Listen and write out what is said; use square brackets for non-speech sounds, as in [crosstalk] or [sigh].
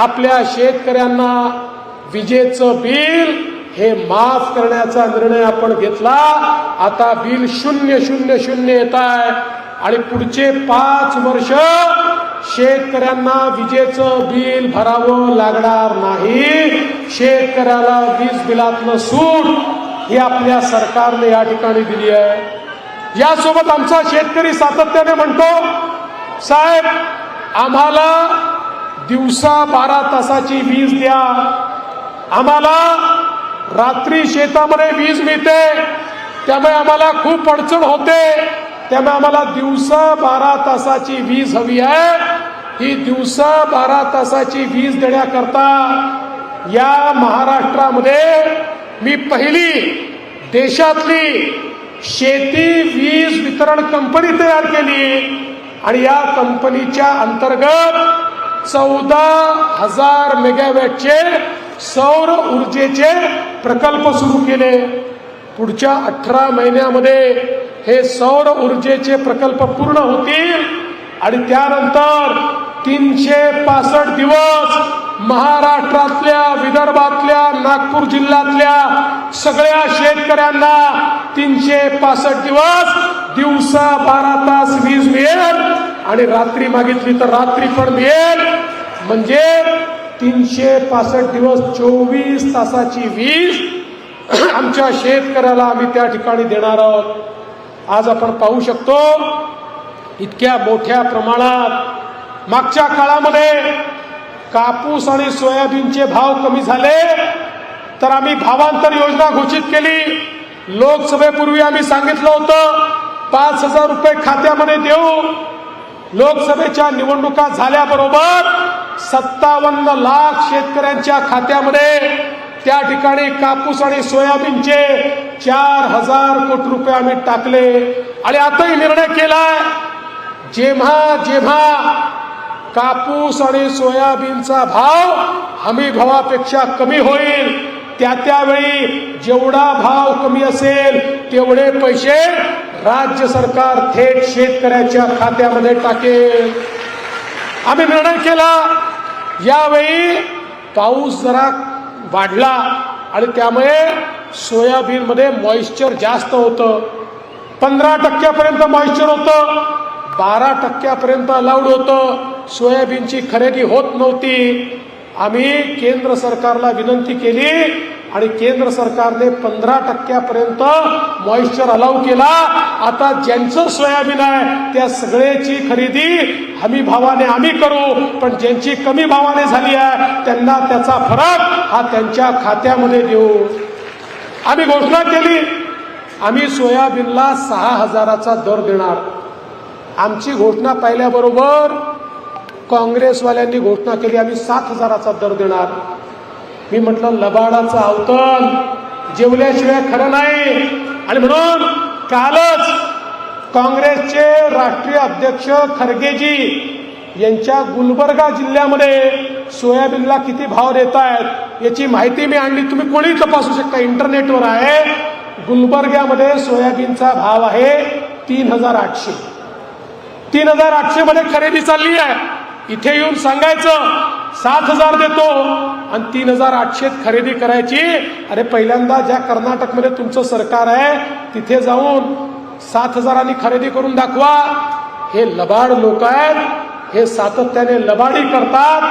आपल्या शेतकऱ्यांना विजेचं बिल हे माफ करण्याचा निर्णय आपण घेतला. आता बिल शून्य शून्य शून्य येत आहे. आणि पुढचे पाच वर्ष शेतकऱ्यांना विजेचं बिल भरावं लागणार नाही. शेतकऱ्याला वीज बिलातलं सूट ही आपल्या सरकारने या ठिकाणी दिली आहे. यासोबत आमचा शेतकरी सातत्याने म्हणतो साहेब आम्हाला दिवसा बारा तासाची वीज द्या. आम्हाला रात्री शेतामध्ये वीज मिळते. त्यामुळे आम्हाला खूप अडचण होते. त्यामुळे आम्हाला दिवसा बारा तासाची वीज हवी आहे. ही दिवसा बारा तासाची वीज देण्याकरता या महाराष्ट्रामध्ये मी पहिली देशातली शेती वीज वितरण कंपनी तयार केली. आणि या कंपनीच्या अंतर्गत चौदा हजार मेगावॅटचे सौर ऊर्जेचे प्रकल्प सुरू केले. पुढच्या अठरा महिन्यामध्ये हे सौर ऊर्जेचे प्रकल्प पूर्ण होतील. आणि त्यानंतर तीनशे पासष्ट दिवस महाराष्ट्रातल्या विदर्भातल्या नागपूर जिल्ह्यातल्या सगळ्या शेतकऱ्यांना तीनशे पासष्ट दिवस दिवसा बारा तास वीज मिळेल. आणि रात्री मागितली तर रात्री पण मिळेल. म्हणजे तीनशे पासष्ट दिवस चोवीस तासाची वीज [clears throat] आमच्या शेतकऱ्याला आम्ही त्या ठिकाणी देणार आहोत. आज आपण पाहू शकतो इतक्या मोठ्या प्रमाणात मागच्या काळामध्ये कापूस आणि सोयाबीनचे भाव कमी झाले तर आम्ही भावांतर योजना घोषित केली. लोकसभेपूर्वी आम्ही सांगितलं होतं पाच हजार रुपये खात्यामध्ये देऊ. लोकसभेच्या निवडणुका झाल्याबरोबर सत्तावन्न लाख शेतकऱ्यांच्या खात्यामध्ये त्या ठिकाणी कापूस आणि सोयाबीनचे चार हजार कोटी रुपये आम्ही टाकले. आणि आताही निर्णय केलाय जेव्हा जेव्हा कापूस आणि सोयाबीनचा भाव हमी भावापेक्षा कमी होईल त्या त्यावेळी जेवढा भाव कमी असेल तेवढे पैसे राज्य सरकार थेट शेतकऱ्याच्या खात्यामध्ये टाकेल. आम्ही निर्णय केला यावेळी पाऊस जरा वाढला आणि त्यामुळे सोयाबीनमध्ये मॉइश्चर जास्त होतं. पंधरा टक्क्यापर्यंत मॉइश्चर होतं. बारा टक्क्यापर्यंत अलाउड होतं. सोयाबीनची खरेदी होत नव्हती. आम्ही केंद्र सरकारला विनंती केली आणि केंद्र सरकारने पंधरा टक्क्यापर्यंत मॉइश्चर अलाव केला. आता ज्यांचं सोयाबीन आहे त्या सगळ्याची खरेदी हमी भावाने आम्ही करू. पण ज्यांची कमी भावाने झाली आहे त्यांना त्याचा फरक हा त्यांच्या खात्यामध्ये देऊ. आम्ही घोषणा केली आम्ही सोयाबीनला सहा हजाराचा दर देणार. आमची घोषणा पाहिल्याबरोबर काँग्रेसवाल्यांनी घोषणा केली आम्ही सात हजाराचा दर देणार. मी म्हटलं लबाडाचं अवतन जेवल्याशिवाय खरं नाही. आणि म्हणून कालच काँग्रेसचे राष्ट्रीय अध्यक्ष खरगेजी यांच्या गुलबर्गा जिल्ह्यामध्ये सोयाबीनला किती भाव देत आहेत याची माहिती मी आणली. तुम्ही कोणी तपासू शकता इंटरनेटवर आहे. गुलबर्ग्यामध्ये सोयाबीनचा भाव आहे तीन हजार आठशे. तीन हजार आठशे मध्ये खरेदी चालली आहे. इथे येऊन सांगायचं सात हजार देतो आणि तीन हजार आठशेत खरेदी करायची. अरे पहिल्यांदा ज्या कर्नाटकमध्ये तुमचं सरकार आहे तिथे जाऊन सात हजारांनी खरेदी करून दाखवा. हे लबाड लोक आहेत हे सातत्याने लबाडी करतात.